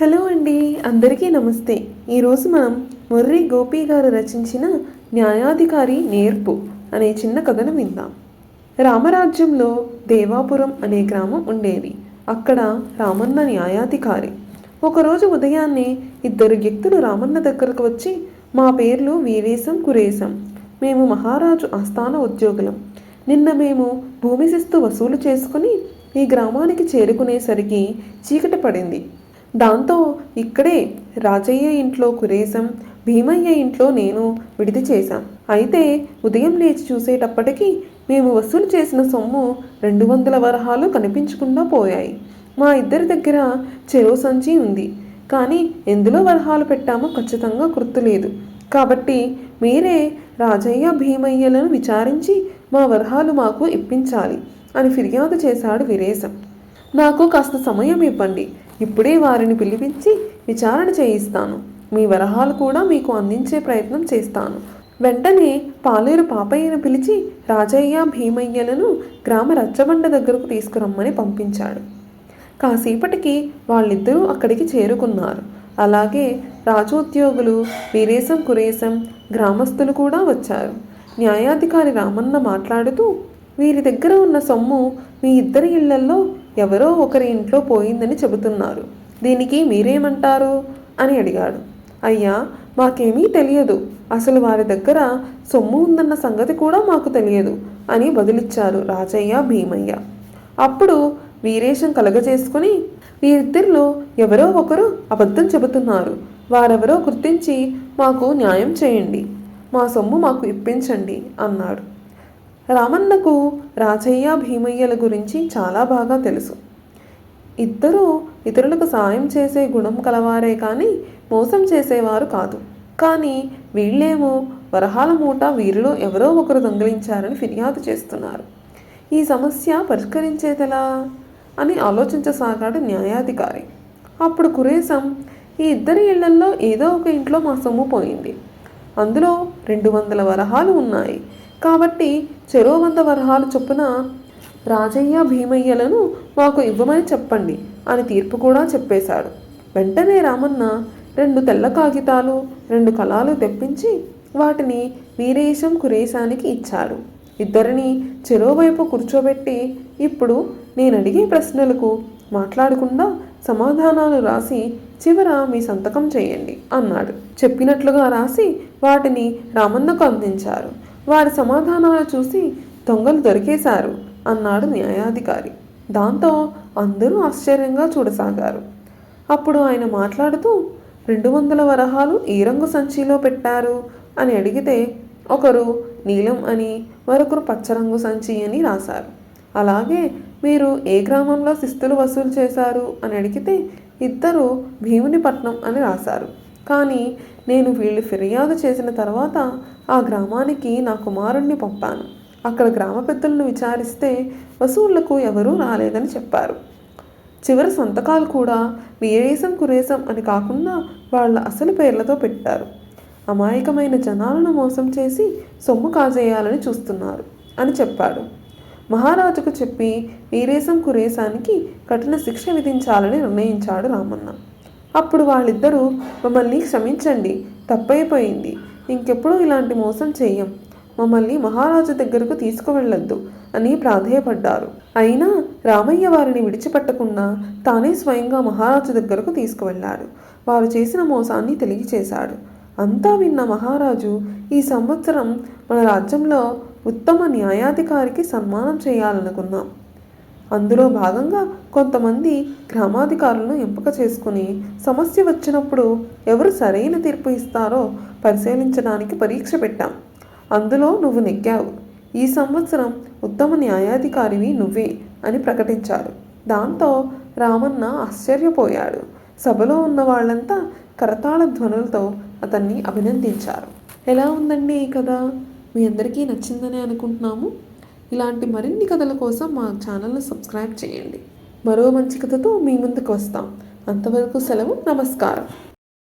Hello అండి అందరికీ నమస్తే. ఈరోజు మనం ముర్రి గోపి గారు రచించిన న్యాయాధికారి నేర్పు అనే చిన్న కథను విందాం. రామరాజ్యంలో దేవాపురం అనే గ్రామం ఉండేది. అక్కడ రామన్న న్యాయాధికారి. ఒకరోజు ఉదయాన్నే ఇద్దరు వ్యక్తులు రామన్న దగ్గరకు వచ్చి మా పేర్లు వీరేశం కురేశం. మేము మహారాజు ఆస్థాన ఉద్యోగులం. నిన్న మేము భూమి శిస్తు వసూలు చేసుకుని ఈ గ్రామానికి చేరుకునేసరికి చీకటి పడింది. దాంతో ఇక్కడే రాజయ్య ఇంట్లో కురేశం భీమయ్య ఇంట్లో నేను విడిది చేశాం. అయితే ఉదయం లేచి చూసేటప్పటికీ మేము వసూలు చేసిన సొమ్ము రెండు వందల వరహాలు కనిపించకుండా పోయాయి. మా ఇద్దరి దగ్గర చెరో సంచి ఉంది. కానీ ఎందులో వరహాలు పెట్టామో ఖచ్చితంగా గుర్తులేదు కాబట్టి మీరే రాజయ్య భీమయ్యలను విచారించి మా వరహాలు మాకు ఇప్పించాలి అని ఫిర్యాదు చేశాడు వీరేశం. నాకు కాస్త సమయం ఇవ్వండి. ఇప్పుడే వారిని పిలిపించి విచారణ చేయిస్తాను. మీ వరహాలు కూడా మీకు అందించే ప్రయత్నం చేస్తాను. వెంటనే పాలేరు పాపయ్యను పిలిచి రాజయ్య భీమయ్యలను గ్రామ రచ్చబండ దగ్గరకు తీసుకురమ్మని పంపించాడు. కాసేపటికి వాళ్ళిద్దరూ అక్కడికి చేరుకున్నారు. అలాగే రాజోద్యోగులు వీరేశం కురేశం గ్రామస్తులు కూడా వచ్చారు. న్యాయాధికారి రామన్న మాట్లాడుతూ వీరి దగ్గర ఉన్న సొమ్ము మీ ఇద్దరి ఇళ్ళల్లో ఎవరో ఒకరి ఇంట్లో పోయిందని చెబుతున్నారు. దీనికి మీరేమంటారు? అని అడిగాడు. అయ్యా మాకేమీ తెలియదు. అసలు వారి దగ్గర సొమ్ము ఉందన్న సంగతి కూడా మాకు తెలియదు అని బదులిచ్చారు రాజయ్య భీమయ్య. అప్పుడు వీరేశం కలగజేసుకుని వీరిద్దరిలో ఎవరో ఒకరు అబద్ధం చెబుతున్నారు. వారెవరో గుర్తించి మాకు న్యాయం చేయండి. మా సొమ్ము మాకు ఇప్పించండి అన్నాడు. రామన్నకు రాజయ్య భీమయ్యల గురించి చాలా బాగా తెలుసు. ఇద్దరూ ఇతరులకు సాయం చేసే గుణం కలవారే కానీ మోసం చేసేవారు కాదు. కానీ వీళ్ళేమో వరహాల మూట వీరిలో ఎవరో ఒకరు దొంగిలించారని ఫిర్యాదు చేస్తున్నారు. ఈ సమస్య పరిష్కరించేదెలా? అని ఆలోచించసాగాడు న్యాయాధికారి. అప్పుడు కురేశం ఈ ఇద్దరి ఇళ్ళల్లో ఏదో ఒక ఇంట్లో మా సొమ్ము పోయింది. అందులో రెండు వందల వరహాలు ఉన్నాయి. కాబట్టి చెరో వంద వరహాలు చొప్పున రాజయ్య భీమయ్యలను మాకు ఇవ్వమని చెప్పండి అని తీర్పు కూడా చెప్పేశాడు. వెంటనే రామన్న రెండు తెల్ల కాగితాలు రెండు కళాలు తెప్పించి వాటిని వీరేశం కురేశానికి ఇచ్చాడు. ఇద్దరిని చెరోవైపు కూర్చోబెట్టి ఇప్పుడు నేను అడిగే ప్రశ్నలకు మాట్లాడకుండా సమాధానాలు రాసి చివర మీ సంతకం చేయండి అన్నాడు. చెప్పినట్లుగా రాసి వాటిని రామన్నకు అందించారు. వారి సమాధానాలు చూసి దొంగలు దొరికేశారు అన్నాడు న్యాయాధికారి. దాంతో అందరూ ఆశ్చర్యంగా చూడసాగారు. అప్పుడు ఆయన మాట్లాడుతూ రెండు వందల వరహాలు ఏ రంగు సంచిలో పెట్టారు అని అడిగితే ఒకరు నీలం అని మరొకరు పచ్చరంగు సంచి అని రాశారు. అలాగే మీరు ఏ గ్రామంలో శిస్తులు వసూలు చేశారు అని అడిగితే ఇద్దరు భీమునిపట్నం అని రాశారు. కానీ నేను వీళ్ళు ఫిర్యాదు చేసిన తర్వాత ఆ గ్రామానికి నా కుమారుణ్ణి పంపాను. అక్కడ గ్రామ పెద్దలను విచారిస్తే వసూళ్ళకు ఎవరూ రాలేదని చెప్పారు. చివరి సంతకాలు కూడా వీరేశం కురేశం అని కాకుండా వాళ్ళ అసలు పేర్లతో పెట్టారు. అమాయకమైన జనాలను మోసం చేసి సొమ్ము కాజేయాలని చూస్తున్నారు అని చెప్పాడు. మహారాజుకు చెప్పి వీరేశం కురేశానికి కఠిన శిక్ష విధించాలని నిర్ణయించాడు రామన్న. అప్పుడు వాళ్ళిద్దరూ మమ్మల్ని క్షమించండి తప్పైపోయింది. ఇంకెప్పుడు ఇలాంటి మోసం చేయం మమ్మల్ని మహారాజు దగ్గరకు తీసుకువెళ్ళొద్దు అని ప్రాధేయపడ్డారు. అయినా రామయ్య వారిని విడిచిపెట్టకుండా తానే స్వయంగా మహారాజు దగ్గరకు తీసుకువెళ్ళాడు. వారు చేసిన మోసాన్ని తెలియచేశాడు. అంతా విన్న మహారాజు ఈ సంవత్సరం మన రాజ్యంలో ఉత్తమ న్యాయాధికారికి సన్మానం చేయాలనుకున్నాం. అందులో భాగంగా కొంతమంది గ్రామాధికారులను ఎంపిక చేసుకుని సమస్య వచ్చినప్పుడు ఎవరు సరైన తీర్పు ఇస్తారో పరిశీలించడానికి పరీక్ష పెట్టాం. అందులో నువ్వు నెగ్గావు. ఈ సంవత్సరం ఉత్తమ న్యాయాధికారివి నువ్వే అని ప్రకటించారు. దాంతో రామన్న ఆశ్చర్యపోయాడు. సభలో ఉన్న వాళ్ళంతా కరతాళ ధ్వనులతో అతన్ని అభినందించారు. ఎలా ఉందండి ఈ కథ? మీ అందరికీ నచ్చిందని అనుకుంటున్నాము? ఇలాంటి మరిన్ని కథల కోసం మా ఛానల్ను సబ్స్క్రైబ్ చేయండి. మరో మంచి కథతో మీ ముందుకు వస్తాం. అంతవరకు సెలవు నమస్కారం.